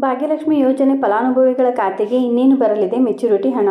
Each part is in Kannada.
ಭಾಗ್ಯಲಕ್ಷ್ಮಿ ಯೋಜನೆ ಫಲಾನುಭವಿಗಳ ಖಾತೆಗೆ ಇನ್ನೇನು ಬರಲಿದೆ? ಮೆಚುರಿಟಿ ಹಣ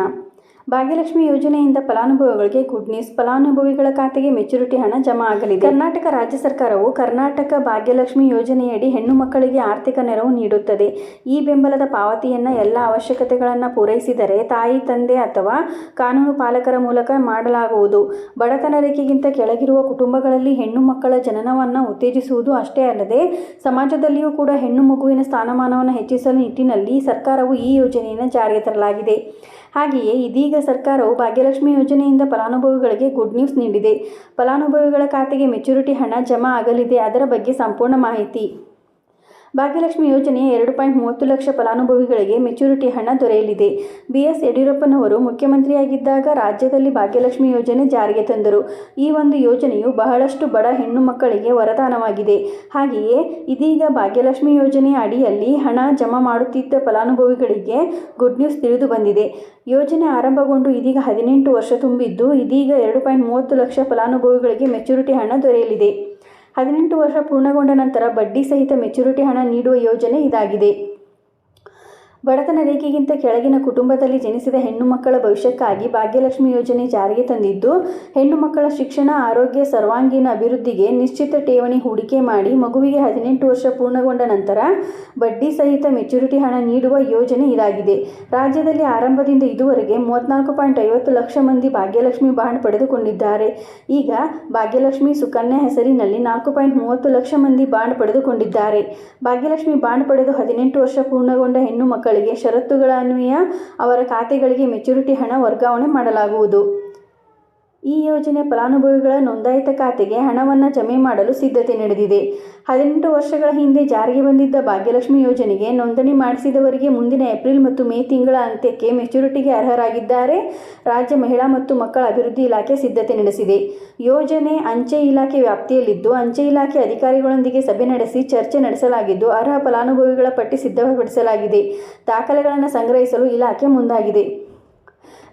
ಭಾಗ್ಯಲಕ್ಷ್ಮಿ ಯೋಜನೆಯಿಂದ ಫಲಾನುಭವಿಗಳಿಗೆ ಗುಡ್ ನ್ಯೂಸ್ ಫಲಾನುಭವಿಗಳ ಖಾತೆಗೆ ಮೆಚುರಿಟಿ ಹಣ ಜಮಾ ಆಗಲಿದೆ. ಕರ್ನಾಟಕ ರಾಜ್ಯ ಸರ್ಕಾರವು ಕರ್ನಾಟಕ ಭಾಗ್ಯಲಕ್ಷ್ಮಿ ಯೋಜನೆಯಡಿ ಹೆಣ್ಣು ಮಕ್ಕಳಿಗೆ ಆರ್ಥಿಕ ನೆರವು ನೀಡುತ್ತದೆ. ಈ ಬೆಂಬಲದ ಪಾವತಿಯನ್ನು ಎಲ್ಲ ಅವಶ್ಯಕತೆಗಳನ್ನು ಪೂರೈಸಿದರೆ ತಾಯಿ, ತಂದೆ ಅಥವಾ ಕಾನೂನು ಪಾಲಕರ ಮೂಲಕ ಮಾಡಲಾಗುವುದು. ಬಡತನ ರೇಖೆಗಿಂತ ಕೆಳಗಿರುವ ಕುಟುಂಬಗಳಲ್ಲಿ ಹೆಣ್ಣು ಮಕ್ಕಳ ಜನನವನ್ನು ಉತ್ತೇಜಿಸುವುದು ಅಷ್ಟೇ ಅಲ್ಲದೆ, ಸಮಾಜದಲ್ಲಿಯೂ ಕೂಡ ಹೆಣ್ಣು ಮಗುವಿನ ಸ್ಥಾನಮಾನವನ್ನು ಹೆಚ್ಚಿಸಲು ನಿಟ್ಟಿನಲ್ಲಿ ಸರ್ಕಾರವು ಈ ಯೋಜನೆಯನ್ನು ಜಾರಿಗೆ ತರಲಾಗಿದೆ. ಹಾಗೆಯೇ ಇದೀಗ ಸರ್ಕಾರವು ಭಾಗ್ಯಲಕ್ಷ್ಮಿ ಯೋಜನೆಯಿಂದ ಫಲಾನುಭವಿಗಳಿಗೆ ಗುಡ್ ನ್ಯೂಸ್ ನೀಡಿದೆ. ಫಲಾನುಭವಿಗಳ ಖಾತೆಗೆ ಮೆಚುರಿಟಿ ಹಣ ಜಮಾ ಆಗಲಿದೆ. ಅದರ ಬಗ್ಗೆ ಸಂಪೂರ್ಣ ಮಾಹಿತಿ. ಭಾಗ್ಯಲಕ್ಷ್ಮಿ ಯೋಜನೆಯ ಎರಡು ಪಾಯಿಂಟ್ ಮೂವತ್ತು ಲಕ್ಷ ಫಲಾನುಭವಿಗಳಿಗೆ ಮೆಚುರಿಟಿ ಹಣ ದೊರೆಯಲಿದೆ. ಬಿಎಸ್ ಯಡಿಯೂರಪ್ಪನವರು ಮುಖ್ಯಮಂತ್ರಿಯಾಗಿದ್ದಾಗ ರಾಜ್ಯದಲ್ಲಿ ಭಾಗ್ಯಲಕ್ಷ್ಮಿ ಯೋಜನೆ ಜಾರಿಗೆ ತಂದರು. ಈ ಒಂದು ಯೋಜನೆಯು ಬಹಳಷ್ಟು ಬಡ ಹೆಣ್ಣು ಮಕ್ಕಳಿಗೆ ವರದಾನವಾಗಿದೆ. ಹಾಗೆಯೇ ಇದೀಗ ಭಾಗ್ಯಲಕ್ಷ್ಮಿ ಯೋಜನೆಯ ಅಡಿಯಲ್ಲಿ ಹಣ ಜಮಾ ಮಾಡುತ್ತಿದ್ದ ಫಲಾನುಭವಿಗಳಿಗೆ ಗುಡ್ ನ್ಯೂಸ್ ತಿಳಿದು ಬಂದಿದೆ. ಯೋಜನೆ ಆರಂಭಗೊಂಡು ಇದೀಗ ಹದಿನೆಂಟು ವರ್ಷ ತುಂಬಿದ್ದು ಇದೀಗ ಎರಡು ಪಾಯಿಂಟ್ ಮೂವತ್ತು ಲಕ್ಷ ಫಲಾನುಭವಿಗಳಿಗೆ ಮೆಚುರಿಟಿ ಹಣ ದೊರೆಯಲಿದೆ. ಹದಿನೆಂಟು ವರ್ಷ ಪೂರ್ಣಗೊಂಡ ನಂತರ ಬಡ್ಡಿ ಸಹಿತ ಮೆಚುರಿಟಿ ಹಣ ನೀಡುವ ಯೋಜನೆ ಇದಾಗಿದೆ. ಬಡತನ ರೇಖೆಗಿಂತ ಕೆಳಗಿನ ಕುಟುಂಬದಲ್ಲಿ ಜನಿಸಿದ ಹೆಣ್ಣು ಮಕ್ಕಳ ಭವಿಷ್ಯಕ್ಕಾಗಿ ಭಾಗ್ಯಲಕ್ಷ್ಮಿ ಯೋಜನೆ ಜಾರಿಗೆ ತಂದಿದ್ದು, ಹೆಣ್ಣು ಮಕ್ಕಳ ಶಿಕ್ಷಣ, ಆರೋಗ್ಯ, ಸರ್ವಾಂಗೀಣ ಅಭಿವೃದ್ಧಿಗೆ ನಿಶ್ಚಿತ ಠೇವಣಿ ಹೂಡಿಕೆ ಮಾಡಿ ಮಗುವಿಗೆ ಹದಿನೆಂಟು ವರ್ಷ ಪೂರ್ಣಗೊಂಡ ನಂತರ ಬಡ್ಡಿ ಸಹಿತ ಮೆಚುರಿಟಿ ಹಣ ನೀಡುವ ಯೋಜನೆ ಇದಾಗಿದೆ. ರಾಜ್ಯದಲ್ಲಿ ಆರಂಭದಿಂದ ಇದುವರೆಗೆ ಮೂವತ್ತ್ನಾಲ್ಕು ಪಾಯಿಂಟ್ ಐವತ್ತು ಲಕ್ಷ ಮಂದಿ ಭಾಗ್ಯಲಕ್ಷ್ಮಿ ಬಾಂಡ್ ಪಡೆದುಕೊಂಡಿದ್ದಾರೆ. ಈಗ ಭಾಗ್ಯಲಕ್ಷ್ಮಿ ಸುಕನ್ಯಾ ಹೆಸರಿನಲ್ಲಿ ನಾಲ್ಕು ಪಾಯಿಂಟ್ ಮೂವತ್ತು ಲಕ್ಷ ಮಂದಿ ಬಾಂಡ್ ಪಡೆದುಕೊಂಡಿದ್ದಾರೆ. ಭಾಗ್ಯಲಕ್ಷ್ಮಿ ಬಾಂಡ್ ಪಡೆದು ಹದಿನೆಂಟು ವರ್ಷ ಪೂರ್ಣಗೊಂಡ ಹೆಣ್ಣು ಮಕ್ಕಳಿಗೆ ಷರತ್ತುಗಳ ಅನ್ವಯ ಅವರ ಖಾತೆಗಳಿಗೆ ಮೆಚುರಿಟಿ ಹಣ ವರ್ಗಾವಣೆ ಮಾಡಲಾಗುವುದು. ಈ ಯೋಜನೆ ಫಲಾನುಭವಿಗಳ ನೋಂದಾಯಿತ ಖಾತೆಗೆ ಹಣವನ್ನು ಜಮೆ ಮಾಡಲು ಸಿದ್ಧತೆ ನಡೆದಿದೆ. ಹದಿನೆಂಟು ವರ್ಷಗಳ ಹಿಂದೆ ಜಾರಿಗೆ ಬಂದಿದ್ದ ಭಾಗ್ಯಲಕ್ಷ್ಮಿ ಯೋಜನೆಗೆ ನೋಂದಣಿ ಮಾಡಿಸಿದವರಿಗೆ ಮುಂದಿನ ಏಪ್ರಿಲ್ ಮತ್ತು ಮೇ ತಿಂಗಳ ಅಂತ್ಯಕ್ಕೆ ಮೆಚುರಿಟಿಗೆ ಅರ್ಹರಾಗಿದ್ದಾರೆ. ರಾಜ್ಯ ಮಹಿಳಾ ಮತ್ತು ಮಕ್ಕಳ ಅಭಿವೃದ್ಧಿ ಇಲಾಖೆ ಸಿದ್ಧತೆ ನಡೆಸಿದೆ. ಯೋಜನೆ ಅಂಚೆ ಇಲಾಖೆ ವ್ಯಾಪ್ತಿಯಲ್ಲಿದ್ದು, ಅಂಚೆ ಇಲಾಖೆ ಅಧಿಕಾರಿಗಳೊಂದಿಗೆ ಸಭೆ ನಡೆಸಿ ಚರ್ಚೆ ನಡೆಸಲಾಗಿದ್ದು, ಅರ್ಹ ಫಲಾನುಭವಿಗಳ ಪಟ್ಟಿ ಸಿದ್ಧಪಡಿಸಲಾಗಿದೆ. ದಾಖಲೆಗಳನ್ನು ಸಂಗ್ರಹಿಸಲು ಇಲಾಖೆ ಮುಂದಾಗಿದೆ.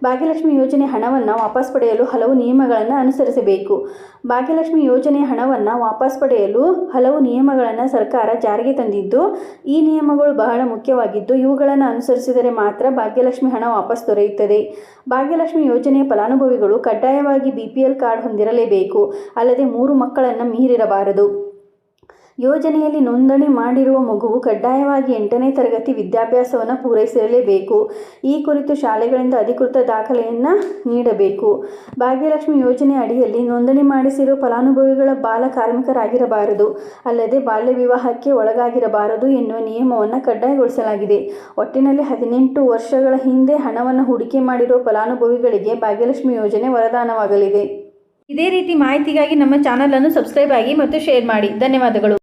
ಭಾಗ್ಯಲಕ್ಷ್ಮಿ ಯೋಜನೆ ಹಣವನ್ನು ವಾಪಸ್ ಪಡೆಯಲು ಹಲವು ನಿಯಮಗಳನ್ನು ಅನುಸರಿಸಬೇಕು. ಭಾಗ್ಯಲಕ್ಷ್ಮಿ ಯೋಜನೆ ಹಣವನ್ನು ವಾಪಸ್ ಪಡೆಯಲು ಹಲವು ನಿಯಮಗಳನ್ನು ಸರ್ಕಾರ ಜಾರಿಗೆ ತಂದಿದ್ದು, ಈ ನಿಯಮಗಳು ಬಹಳ ಮುಖ್ಯವಾಗಿದ್ದು, ಇವುಗಳನ್ನು ಅನುಸರಿಸಿದರೆ ಮಾತ್ರ ಭಾಗ್ಯಲಕ್ಷ್ಮಿ ಹಣ ವಾಪಸ್ ದೊರೆಯುತ್ತದೆ. ಭಾಗ್ಯಲಕ್ಷ್ಮಿ ಯೋಜನೆಯ ಫಲಾನುಭವಿಗಳು ಕಡ್ಡಾಯವಾಗಿ ಬಿ ಪಿ ಎಲ್ ಕಾರ್ಡ್ ಹೊಂದಿರಲೇಬೇಕು, ಅಲ್ಲದೆ ಮೂರು ಮಕ್ಕಳನ್ನು ಮೀರಿರಬಾರದು. ಯೋಜನೆಯಲ್ಲಿ ನೋಂದಣಿ ಮಾಡಿರುವ ಮಗುವು ಕಡ್ಡಾಯವಾಗಿ ಎಂಟನೇ ತರಗತಿ ವಿದ್ಯಾಭ್ಯಾಸವನ್ನು ಪೂರೈಸಿರಲೇಬೇಕು. ಈ ಕುರಿತು ಶಾಲೆಗಳಿಂದ ಅಧಿಕೃತ ದಾಖಲೆಯನ್ನು ನೀಡಬೇಕು. ಭಾಗ್ಯಲಕ್ಷ್ಮಿ ಯೋಜನೆ ಅಡಿಯಲ್ಲಿ ನೋಂದಣಿ ಮಾಡಿಸಿರುವ ಫಲಾನುಭವಿಗಳ ಬಾಲ ಕಾರ್ಮಿಕರಾಗಿರಬಾರದು, ಅಲ್ಲದೆ ಬಾಲ್ಯ ವಿವಾಹಕ್ಕೆ ಒಳಗಾಗಿರಬಾರದು ಎನ್ನುವ ನಿಯಮವನ್ನು ಕಡ್ಡಾಯಗೊಳಿಸಲಾಗಿದೆ. ಒಟ್ಟಿನಲ್ಲಿ ಹದಿನೆಂಟು ವರ್ಷಗಳ ಹಿಂದೆ ಹಣವನ್ನು ಹೂಡಿಕೆ ಮಾಡಿರುವ ಫಲಾನುಭವಿಗಳಿಗೆ ಭಾಗ್ಯಲಕ್ಷ್ಮಿ ಯೋಜನೆ ವರದಾನವಾಗಲಿದೆ. ಇದೇ ರೀತಿ ಮಾಹಿತಿಗಾಗಿ ನಮ್ಮ ಚಾನಲನ್ನು ಸಬ್ಸ್ಕ್ರೈಬ್ ಆಗಿ ಮತ್ತು ಶೇರ್ ಮಾಡಿ. ಧನ್ಯವಾದಗಳು.